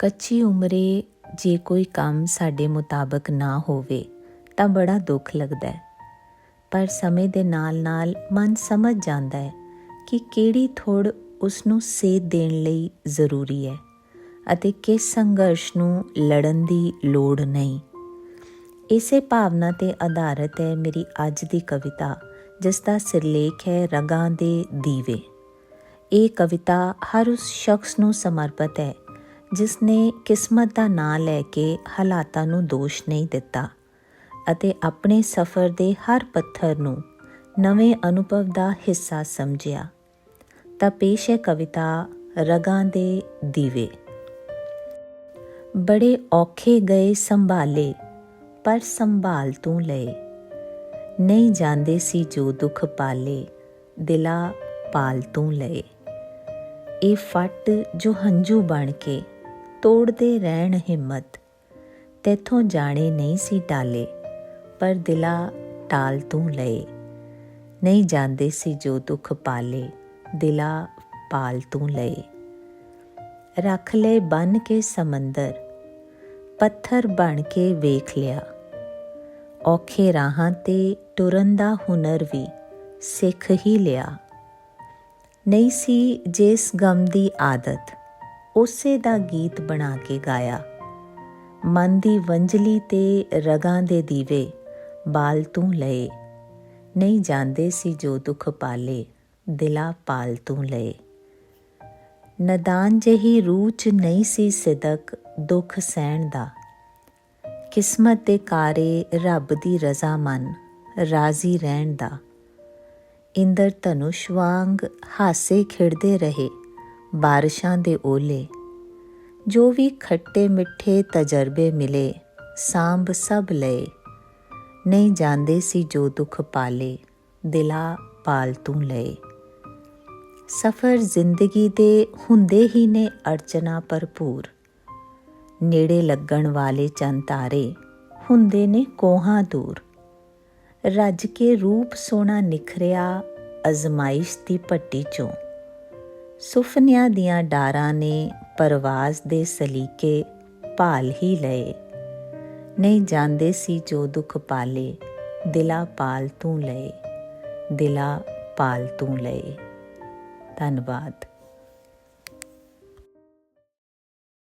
ਕੱਚੀ ਉਮਰੇ ਜੇ ਕੋਈ ਕੰਮ ਸਾਡੇ ਮੁਤਾਬਕ ਨਾ ਹੋਵੇ, ਤਾਂ ਬੜਾ ਦੁੱਖ ਲੱਗਦਾ ਹੈ। ਪਰ ਸਮੇਂ ਦੇ ਨਾਲ-ਨਾਲ ਮਨ ਸਮਝ ਜਾਂਦਾ ਹੈ ਕਿ ਕਿਹੜੀ ਥੋੜ ਉਸ ਨੂੰ ਸੇਧ ਦੇਣ ਲਈ ਜ਼ਰੂਰੀ ਹੈ ਅਤੇ ਕਿਸ ਸੰਘਰਸ਼ ਨੂੰ ਲੜਨ ਦੀ ਲੋੜ ਨਹੀਂ। ਇਸੇ ਭਾਵਨਾ ਤੇ ਆਧਾਰਿਤ ਹੈ ਮੇਰੀ ਅੱਜ ਦੀ ਕਵਿਤਾ, ਜਿਸ ਦਾ ਸਿਰਲੇਖ ਹੈ ਰਗਾਂ ਦੇ ਦੀਵੇ। ਇਹ ਕਵਿਤਾ ਹਰ ਉਸ ਸ਼ਖਸ ਨੂੰ ਸਮਰਪਿਤ ਹੈ ਜਿਸ ਨੇ ਕਿਸਮਤ ਦਾ ਨਾਂ ਲੈ ਕੇ ਹਾਲਾਤਾਂ ਨੂੰ ਦੋਸ਼ ਨਹੀਂ ਦਿੱਤਾ ਅਤੇ ਆਪਣੇ ਸਫ਼ਰ ਦੇ ਹਰ ਪੱਥਰ ਨੂੰ ਨਵੇਂ ਅਨੁਭਵ ਦਾ ਹਿੱਸਾ ਸਮਝਿਆ, ਤਾਂ ਪੇਸ਼ ਹੈ ਕਵਿਤਾ ਰਗਾਂ ਦੇ ਦੀਵੇ। ਬੜੇ ਔਖੇ ਗਏ ਸੰਭਾਲੇ, ਪਰ ਸੰਭਾਲ ਤੂੰ ਲਏ। ਨਹੀਂ ਜਾਂਦੇ ਸੀ ਜੋ ਦੁੱਖ ਪਾਲੇ, ਦਿਲਾ ਪਾਲ ਤੂੰ ਲਏ। ਇਹ ਫੱਟ ਜੋ ਹੰਝੂ ਬਣ ਕੇ ਤੋੜਦੇ ਰਹਿਣ ਹਿੰਮਤ। ਤੈਥੋਂ ਜਾਣੇ ਨਹੀਂ ਸੀ ਟਾਲੇ, ਪਰ ਦਿਲਾ ਟਾਲ ਤੂੰ ਲਏ। ਨਹੀਂ ਜਾਂਦੇ ਸੀ ਜੋ ਦੁੱਖ ਪਾਲੇ, ਦਿਲਾ ਪਾਲ ਤੂੰ ਲਏ। ਰੱਖ ਲੈ ਬਨ ਕੇ ਸਮੁੰਦਰ, ਪੱਥਰ ਬਣ ਕੇ ਵੇਖ ਲਿਆ। ਔਖੇ ਰਾਹਾਂ ਤੇ ਟੁਰਨ ਦਾ ਹੁਨਰ ਵੀ ਸਿੱਖ ਹੀ ਲਿਆ। ਨਹੀਂ ਸੀ ਜਿਸ ਗਮ ਦੀ ਆਦਤ ਉਸੇ ਦਾ ਗੀਤ ਬਣਾ ਕੇ ਗਾਇਆ। ਮਨ ਦੀ ਵੰਜਲੀ ਤੇ ਰਗਾਂ ਦੇ ਦੀਵੇ ਬਾਲ ਤੂੰ ਲਏ। ਨਹੀਂ ਜਾਂਦੇ ਸੀ ਜੋ ਦੁੱਖ ਪਾਲੇ, ਦਿਲਾ ਪਾਲ ਤੂੰ ਲਏ। ਨਦਾਨ ਜਹੀ ਰੂਹ ਚ ਨਹੀਂ ਸੀ ਸਿਦਕ, ਦੁੱਖ ਸਹਿਣ ਦਾ। ਕਿਸਮਤ ਦੇ ਕਾਰੇ ਰੱਬ ਦੀ ਰਜ਼ਾ ਮੰਨ, ਰਾਜ਼ੀ ਰਹਿਣ ਦਾ। ਇੰਦਰ ਧਨੁਸ਼ ਵਾਂਗ ਹਾਸੇ ਖਿੜਦੇ ਰਹੇ। ਬਾਰਿਸ਼ਾਂ ਦੇ ਓਲੇ। ਜੋ ਵੀ ਖੱਟੇ ਮਿੱਠੇ ਤਜਰਬੇ ਮਿਲੇ, ਸਾਂਭ ਸਭ ਲਏ। ਨਹੀਂ ਜਾਂਦੇ ਸੀ ਜੋ ਦੁੱਖ ਪਾਲੇ, ਦਿਲਾ ਪਾਲ ਤੂੰ ਲਏ। ਸਫਰ ਜ਼ਿੰਦਗੀ ਦੇ ਹੁੰਦੇ ਹੀ ਨੇ ਅਰਚਨਾ ਭਰਪੂਰ। ਨੇੜੇ ਲੱਗਣ ਵਾਲੇ ਚੰਨ ਤਾਰੇ ਹੁੰਦੇ ਨੇ ਕੋਹਾਂ ਦੂਰ। ਰੱਜ ਕੇ ਰੂਪ ਸੋਨਾ ਨਿਖਰਿਆ, ਅਜ਼ਮਾਇਸ਼ ਦੀ ਪੱਟੀ ਚੋਂ। ਸੁਫਨਿਆਂ ਦੀਆਂ ਡਾਰਾਂ ਨੇ ਪਰਵਾਜ਼ ਦੇ ਸਲੀਕੇ ਭਾਲ ਹੀ ਲਏ। ਨਹੀਂ ਜਾਂਦੇ ਸੀ ਜੋ ਦੁੱਖ ਪਾਲੇ, ਦਿਲਾ ਪਾਲ ਤੂੰ ਲਏ, ਦਿਲਾ ਪਾਲ ਤੂੰ ਲਏ। ਧੰਨਵਾਦ।